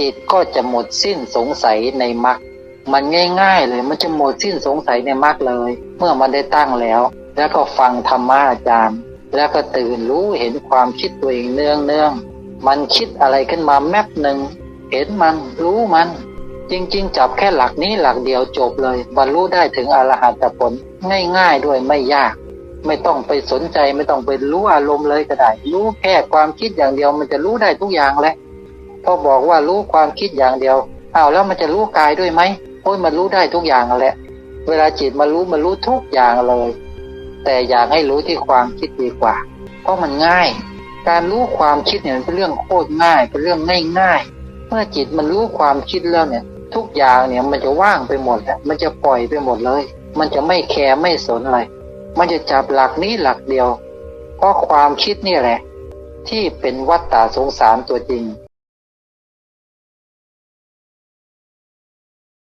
จิตก็จะหมดสิ้นสงสัยในมรรคมันง่าย ๆ เลยมันจะหมดสิ้นสงสัยในมรรคเลย เมื่อมันได้ตั้งแล้ว แล้วก็ฟังธรรมะอาจารย์ แล้วก็ตื่นรู้เห็นความคิดตัวเองเนืองเนืองๆมันคิดอะไรขึ้นมาแมบหนึ่งเห็นมันรู้มัน จริง ๆ จับแค่หลักนี้หลักเดียวจบเลย บรรลุได้ถึงอรหัตผลง่าย ๆ ด้วยไม่ยาก ไม่ต้องไปสนใจไม่ต้องไปรู้อารมณ์เลยก็ได้ รู้แค่ความคิดอย่างเดียวมันจะรู้ได้ทุกอย่างแหละ พอบอกว่ารู้ความคิดอย่างเดียวอ้าวแล้วมันจะรู้กายด้วยไหมโอ้ยมันรู้ได้ทุกอย่างแหละ เวลาจิตมารู้มันรู้ทุกอย่างเลย แต่อยากให้รู้ที่ความคิดดีกว่า เพราะมันง่าย การรู้ความคิดเนี่ยเป็นเรื่องโคตรง่ายเป็นเรื่องง่ายๆเมื่อจิตมันรู้ความคิดแล้วเนี่ย ทุกอย่างเนี่ยมันจะว่างไปหมดแหละมันจะปล่อยไปหมดเลย มันจะไม่แคร์ไม่สนอะไรมันจะจับหลักนี้หลักเดียว เพราะความคิดนี่แหละ ที่เป็นวัฏฏะสงสารตัวจริง